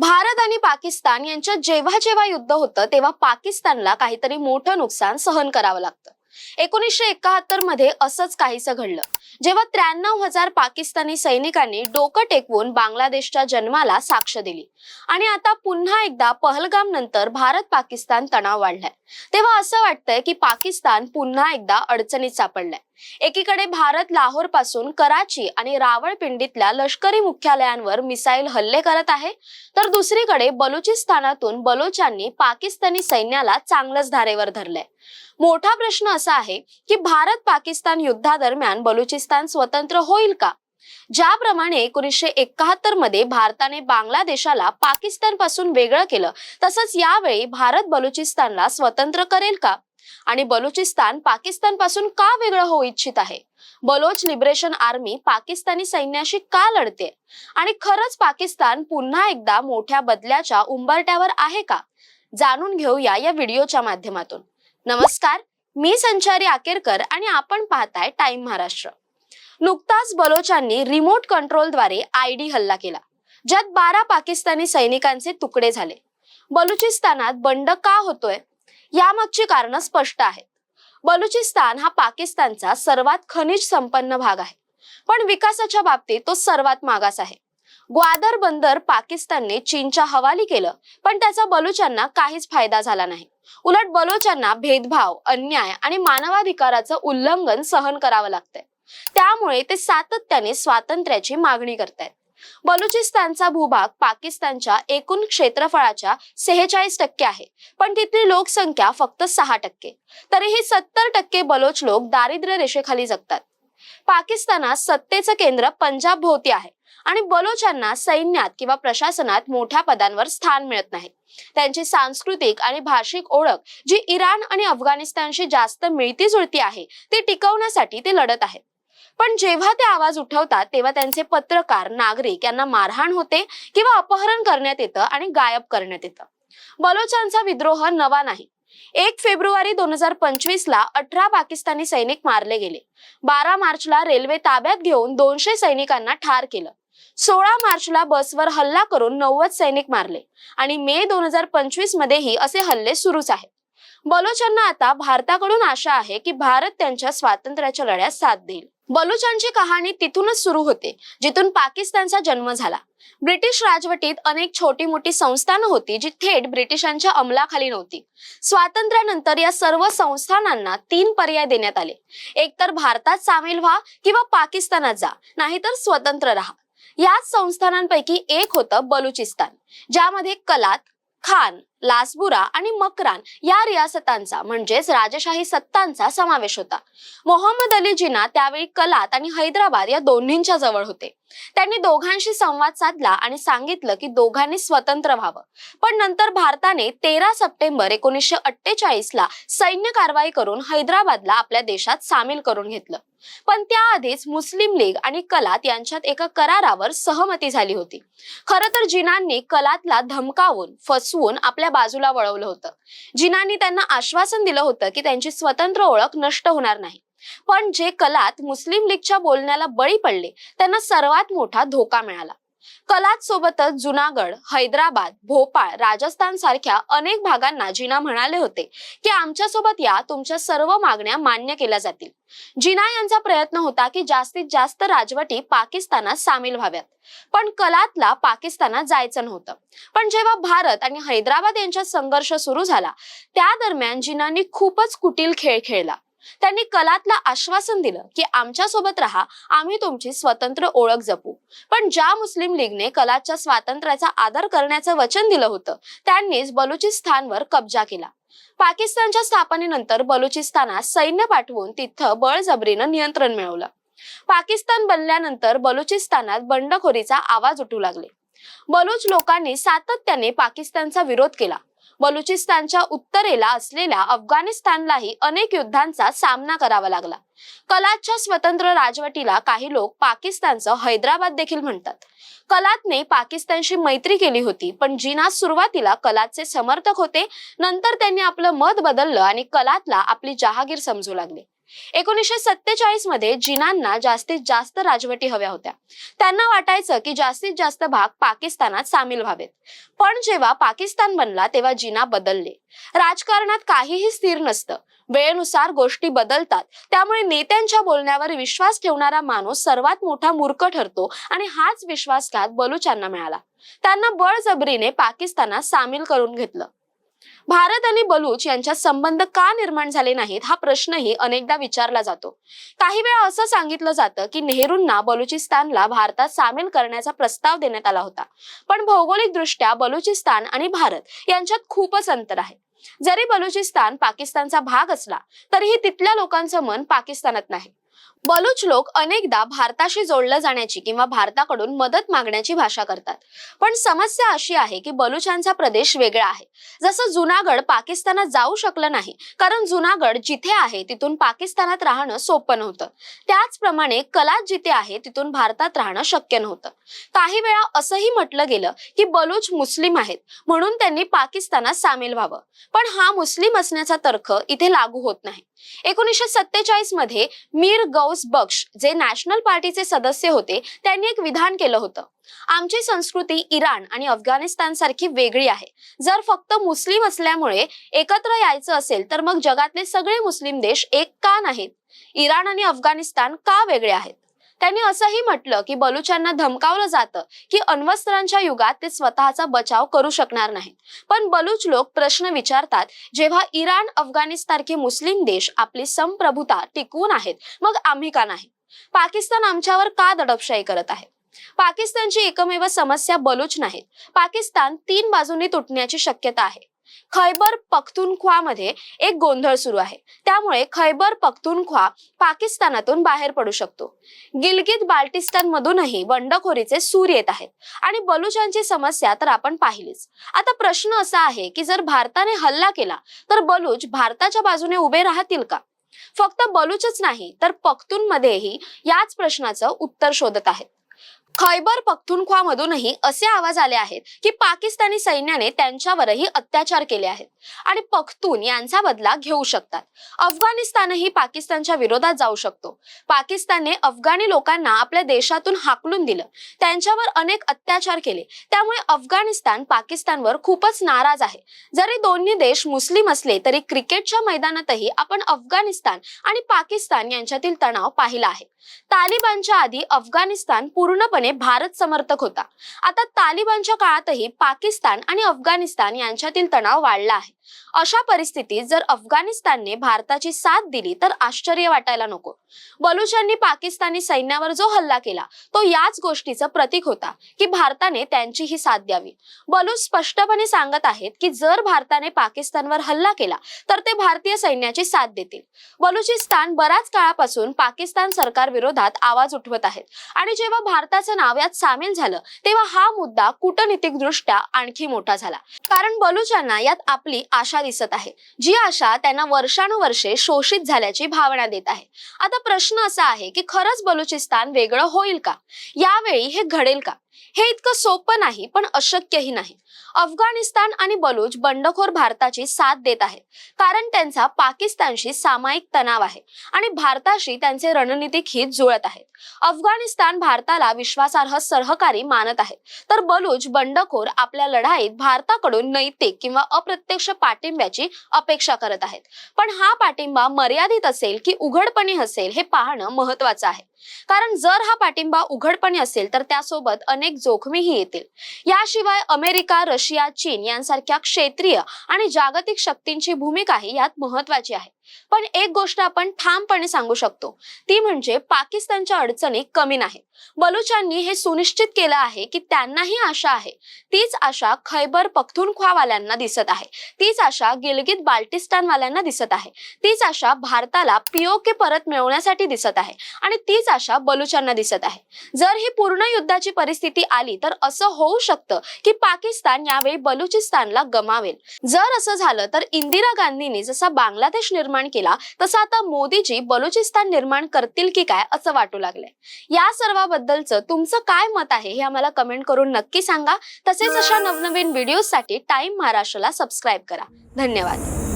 भारत आणि पाकिस्तान यांच्यात जेव्हा जेव्हा युद्ध होतं तेव्हा पाकिस्तानला काहीतरी मोठं नुकसान सहन करावं लागतं. एकोणीसशे एकाहत्तरमध्ये असंच काहीसं घडलं. जेव्हा त्र्याण्णव हजार पाकिस्तानी सैनिकांनी डोकं टेकवून बांगलादेशच्या जन्माला साक्ष दिली. आणि आता पुन्हा एकदा पहलगाम नंतर भारत पाकिस्तान तणाव वाढलाय. तेव्हा असं वाटतंय की पाकिस्तान पुन्हा एकदा अडचणीत सापडलाय. एकीकडे भारत लाहोरपासून कराची आणि रावळपिंडीतल्या लष्करी मुख्यालयांवर मिसाईल हल्ले करत आहे तर दुसरीकडे बलुचिस्तानातून बलोचांनी पाकिस्तानी सैन्याला चांगलंच धारेवर धरलंय. मोठा प्रश्न असा आहे की भारत पाकिस्तान युद्धादरम्यान बलुचिस्तान स्वतंत्र होईल का? ज्याप्रमाणे एकोणीसशे एकाहत्तरमध्ये भारताने बांगलादेशाला पाकिस्तानपासून वेगळं केलं तसंच यावेळी भारत बलुचिस्तानला स्वतंत्र करेल का? आणि बलुचिस्तान पाकिस्तानपासून का वेगळं होऊ इच्छित आहे? बलोच लिबरेशन आर्मी पाकिस्तानी सैन्याशी का लढते? आणि खरंच पाकिस्तान पुन्हा एकदा मोठ्या बदल्याच्या उंबरट्यावर आहे का? जाणून घेऊया या व्हिडिओच्या माध्यमातून. नमस्कार मी संचारी आकेरकर आणि आपण पाहताय टाइम महाराष्ट्र. नुकताच बलोचांनी रिमोट कंट्रोलद्वारे आयडी हल्ला केला ज्यात बारा पाकिस्तानी सैनिकांचे तुकडे झाले. बलुचिस्तानात बंड का होतोय? यामागची कारण स्पष्ट आहेत. बलुचिस्तान हा पाकिस्तानचा सर्वात खनिज संपन्न भाग आहे. पण विकासाच्या बाबतीत तो सर्वात मागास आहे. ग्वादर बंदर पाकिस्तानने चीनच्या हवाली केलं पण त्याचा बलुचांना काहीच फायदा झाला नाही. उलट बलोचांना भेदभाव अन्याय आणि मानवाधिकाराचं उल्लंघन सहन करावं लागतंय. त्यामुळे ते सातत्याने स्वातंत्र्याची मागणी करतायत. बलुचिस्तानचा भूभाग पाकिस्तानच्या एकूण क्षेत्रफळाच्या सेहेचाळीस टक्के आहे. पण तिथली लोकसंख्या फक्त सहा टक्के. तरीही सत्तर टक्के बलोच लोक दारिद्र्य रेषेखाली जगतात. पाकिस्तानात सत्तेचं केंद्र पंजाब भोवती आहे आणि बलोचांना सैन्यात किंवा प्रशासनात मोठ्या पदांवर स्थान मिळत नाही. त्यांची सांस्कृतिक आणि भाषिक ओळख जी इराण आणि अफगाणिस्तानशी जास्त मिळती जुळती आहे ती टिकवण्यासाठी ते लढत आहेत. पण जेव्हा ते आवाज उठवतात तेव्हा त्यांचे पत्रकार नागरिक यांना मारहाण होते किंवा अपहरण करण्यात येतं आणि गायब करण्यात येतं. बलोचांचा विद्रोह नवा नाही. एक फेब्रुवारी दोन हजार पंचवीस ला अठरा पाकिस्तानी सैनिक मारले गेले. बारा मार्चला रेल्वे ताब्यात घेऊन दोनशे सैनिकांना ठार केलं. सोळा मार्चला बसवर हल्ला करून नव्वद सैनिक मारले आणि मे दोन हजार पंचवीस मध्येही असे हल्ले सुरूच आहेत. बलोचांना आता भारताकडून आशा आहे की भारत त्यांच्या स्वातंत्र्याच्या लढ्यात साथ देईल. बलुचांची कहाणी तिथूनच सुरू होते जिथून पाकिस्तानचा जन्म झाला. ब्रिटिश राजवटीत अनेक छोटी मोठी संस्थानं होती जी थेट ब्रिटिशांच्या अंमलाखाली नव्हती. स्वातंत्र्यानंतर या सर्व संस्थानांना तीन पर्याय देण्यात आले. एकतर भारतात सामील व्हा किंवा पाकिस्तानात जा नाहीतर स्वतंत्र राहा. याच संस्थानांपैकी एक होतं बलुचिस्तान ज्यामध्ये कलात खान लासबुरा आणि मकरान या रियासतांचा म्हणजेच राजशाही सत्तांचा समावेश होता. मोहम्मद अली जिना त्यावेळी कलात आणि हैदराबाद या दोन्हींच्या जवळ होते. त्यांनी दोघांशी संवाद साधला आणि सांगितलं की दोघांनी स्वतंत्र व्हावं. पण नंतर भारताने तेरा सप्टेंबर एकोणीसशे अठ्ठेचाळीस ला सैन्य कारवाई करून हैदराबादला आपल्या देशात सामील करून घेतलं. पण त्याआधीच मुस्लिम लीग आणि कलात यांच्यात एका करारावर सहमती झाली होती. खर तर जिनांनी कलातला धमकावून फसवून आपल्या बाजूला वळवलं होतं. जिनांनी त्यांना आश्वासन दिलं होतं की त्यांची स्वतंत्र ओळख नष्ट होणार नाही. पण जे कलात मुस्लिम लीगच्या बोलण्याला बळी पडले त्यांना सर्वात मोठा धोका मिळाला. कलात सोबतच जुनागड हैदराबाद भोपाळ राजस्थान सारख्या अनेक भागांना जिना म्हणाले होते की आमच्यासोबत या तुमच्या सर्व मागण्या मान्य केल्या जातील. जिना यांचा प्रयत्न होता की जास्तीत जास्त राजवटी पाकिस्तानात सामील व्हाव्यात. पण कलातला पाकिस्तानात जायचं नव्हतं. पण जेव्हा भारत आणि हैदराबाद यांच्यात संघर्ष सुरू झाला त्या दरम्यान जिनांनी खूपच कुटील खेळ खेळला. त्यांनी कलातला आश्वासन दिलं की आमच्यासोबत राहा आम्ही तुमची स्वतंत्र ओळख जपू. पण ज्या मुस्लिम लीगने कलाच्या स्वातंत्र्याचा आदर करण्याचं वचन दिलं होतं त्यांनीच बलुचिस्तानवर कब्जा केला. पाकिस्तानच्या स्थापनेनंतर बलुचिस्तानात सैन्य पाठवून तिथं बळजबरीनं नियंत्रण मिळवलं. पाकिस्तान बनल्यानंतर बलुचिस्तानात बंडखोरीचा आवाज उठू लागले. बलूच लोकांनी सातत्याने पाकिस्तानचा विरोध केला. बलुचिस्तानच्या उत्तरेला असलेल्या अफगाणिस्तानलाही अनेक युद्धांचा सामना करावा लागला. कलातच्या स्वतंत्र राजवटीला काही लोक पाकिस्तानचं हैदराबाद देखील म्हणतात. कलातने पाकिस्तानशी मैत्री केली होती पण जिना सुरुवातीला कलातचे समर्थक होते नंतर त्यांनी आपलं मत बदललं आणि कलातला आपली जहागीर समजू लागले. एकोणीसशे सत्तेचाळीसमध्ये जिनांना जास्तीत जास्त राजवटी हव्या होत्या. त्यांना वाटायचं की जास्तीत जास्त भाग पाकिस्तानात सामील व्हावेत. पण जेव्हा पाकिस्तान बनला तेव्हा जिना बदलले. राजकारणात काहीही स्थिर नसतं. वेळेनुसार गोष्टी बदलतात. त्यामुळे नेत्यांच्या बोलण्यावर विश्वास ठेवणारा माणूस सर्वात मोठा मूर्ख ठरतो आणि हाच विश्वासघात बलुचांना मिळाला. त्यांना बळजबरीने पाकिस्तानात सामील करून घेतलं. भारत आणि बलूच यांच्यात संबंध का निर्माण झाले नाहीत हा प्रश्नही अनेकदा विचारला जातो. काही वेळा असं सांगितलं जातं की नेहरूंना बलुचिस्तानला भारतात सामील करण्याचा प्रस्ताव देण्यात आला होता. पण भौगोलिक दृष्ट्या बलुचिस्तान आणि भारत यांच्यात खूपच अंतर आहे. जरी बलुचिस्तान पाकिस्तानचा भाग असला तरीही तिथल्या लोकांचं मन पाकिस्तानात नाही. बलूच लोक अनेकदा भारताशी जोडलं जाण्याची किंवा भारताकडून मदत मागण्याची भाषा करतात. पण समस्या अशी आहे की बलुचांचा प्रदेश वेगळा आहे. जसं जुनागड पाकिस्तानात जाऊ शकलं नाही कारण जुनागड जिथे आहे तिथून पाकिस्तानात राहणं सोपं नव्हतं. त्याचप्रमाणे कलात जिथे आहे तिथून भारतात राहणं शक्य नव्हतं. काही वेळा असंही म्हटलं गेलं की बलूच मुस्लिम आहेत म्हणून त्यांनी पाकिस्तानात सामील व्हावं. पण हा मुस्लिम असण्याचा तर्क इथे लागू होत नाही. एकोणीसशे सत्तेचाळीसमध्ये मीर गौस बक्ष जे नॅशनल पार्टीचे सदस्य होते त्यांनी एक विधान केलं होतं. आमची संस्कृती इराण आणि अफगाणिस्तान सारखी वेगळी आहे. जर फक्त मुस्लिम असल्यामुळे एकत्र यायचं असेल तर मग जगातले सगळे मुस्लिम देश एक का नाहीत? इराण आणि अफगाणिस्तान का वेगळे आहेत? त्यांनी असंही म्हटलं की बलुचांना धमकावलं जातं की अण्वस्त्रांच्या युगात ते स्वतःचा बचाव करू शकणार नाहीत. पण बलूच लोक प्रश्न विचारतात जेव्हा इराण अफगाणिस्तानचे मुस्लिम देश आपली संप्रभुता टिकवून आहेत मग आम्ही का नाही? पाकिस्तान आमच्यावर का दडपशाही करत आहे? पाकिस्तानची एकमेव समस्या बलूच नाहीत. पाकिस्तान तीन बाजूंनी तुटण्याची शक्यता आहे. खैबर पख्तूनख्वा मध्ये एक गोंधळ सुरू आहे. त्यामुळे खैबर पख्तूनख्वा पाकिस्तानातून बाहेर पडू शकतो. गिलगित बाल्टिस्तान मधूनही बंडखोरीचे सूर येत आहेत आणि बलुचांची समस्या तर आपण पाहिलीच. आता प्रश्न असा आहे की जर भारताने हल्ला केला तर बलूच भारताच्या बाजूने उभे राहतील का? फक्त बलूचच नाही तर पख्तूनमध्येही याच प्रश्नाचं उत्तर शोधत आहेत. खैबर पख्तूनख्वा मधूनही असे आवाज आले आहेत की पाकिस्तानी सैन्याने त्यांच्यावरही अत्याचार केले आहेत. आणि पख्तून यांचा बदला घेऊ शकतात. अफगाणिस्तानही पाकिस्तानच्या विरोधात जाऊ शकतो. पाकिस्तानने अफगाणी लोकांना आपल्या देशातून हाकलून दिलं. त्यांच्यावर अनेक अत्याचार केले. त्यामुळे अफगाणिस्तान पाकिस्तानवर खूपच नाराज आहे. जरी दोन्ही देश मुस्लिम असले तरी क्रिकेटच्या मैदानातही आपण अफगाणिस्तान आणि पाकिस्तान यांच्यातील तणाव पाहिला आहे. तालिबानच्या आधी अफगाणिस्तान पूर्णपणे भारत समर्थक होता. आता तालिबानच्या काळातही पाकिस्तान आणि अफगाणिस्तान यांच्यातील तणाव वाढला आहे. अशा परिस्थितीत जर अफगाणिस्तानने भारताची साथ दिली तर आश्चर्य वाटायला नको. बलुचांनी पाकिस्तानी सैन्यावर जो हल्ला केला तो याच गोष्टीचं प्रतीक होता की भारताने त्यांची ही साथ द्यावी. बलूच स्पष्टपणे सांगत आहेत की जर भारताने पाकिस्तानवर हल्ला केला तर ते भारतीय सैन्याची साथ देतील. बलुचिस्तान बराच काळापासून पाकिस्तान सरकार विरोधात आवाज उठवत आहेत. आणि जेव्हा भारताचं नाव यात सामील झालं तेव्हा हा मुद्दा कूटनीतिक दृष्ट्या आणखी मोठा झाला. कारण बलुचांना यात आपली आशा दिसत आहे. जी आशा त्यांना वर्षानुवर्षे शोषित झाल्याची भावना देत आहे. आता प्रश्न असा आहे की खरंच बलुचिस्तान वेगळं होईल का? यावेळी हे घडेल का? हे इतकं सोपं नाही पण अशक्यही नाही. अफगाणिस्तान आणि बलूच बंडखोर भारताची साथ देत आहेत. कारण त्यांचा पाकिस्तानशी सामायिक तणाव आहे आणि भारताशी त्यांचे रणनीतिक हित जुळत आहेत. अफगाणिस्तान भारताला विश्वासार्ह सहकारी मानत आहे. तर बलूच बंडखोर आपल्या लढाईत भारताकडून नैतिक किंवा अप्रत्यक्ष पाठिंब्याची अपेक्षा करत आहेत. पण हा पाठिंबा मर्यादित असेल की उघडपणे असेल हे पाहणं महत्वाचं आहे. कारण जर हा पाठिंबा उघडपणे असेल तर त्यासोबत अनेक जोखमीही येतील. याशिवाय अमेरिका रशिया चीन यांसारख्या क्षेत्रीय आणि जागतिक शक्तींची भूमिकाही यात महत्वाची आहे. पण एक गोष्ट आपण ठामपणे सांगू शकतो. ती म्हणजे पाकिस्तानच्या अडचणी कमी नाहीत. बलुचांनी हे सुनिश्चित केलं आहे की त्यांनाही आशा आहे. तीच आशा खैबर पख्तूनख्वावाल्यांना दिसत आहे. तीच आशा गिलगित बाल्टिस्तान वाल्यांना दिसत आहे. तीच आशा भारताला पीओके परत मिळवण्यासाठी दिसत आहे. आणि तीच आशा बलुचांना दिसत आहे. जर ही पूर्ण युद्धाची परिस्थिती आली तर असं होऊ शकतं की पाकिस्तान यावेळी बलुचिस्तानला गमावेल. जर असं झालं तर इंदिरा गांधींनी जसा बांगलादेश निर्माण निर्माण केला तसं आता मोदीजी बलुचिस्तान निर्माण करतील की काय असं वाटू लागलंय. या सर्वाबद्दलचं तुमचं काय मत आहे हे आम्हाला कमेंट करून नक्की सांगा. तसेच अशा नवनवीन व्हिडिओसाठी टाइम महाराष्ट्राला सबस्क्राईब करा. धन्यवाद.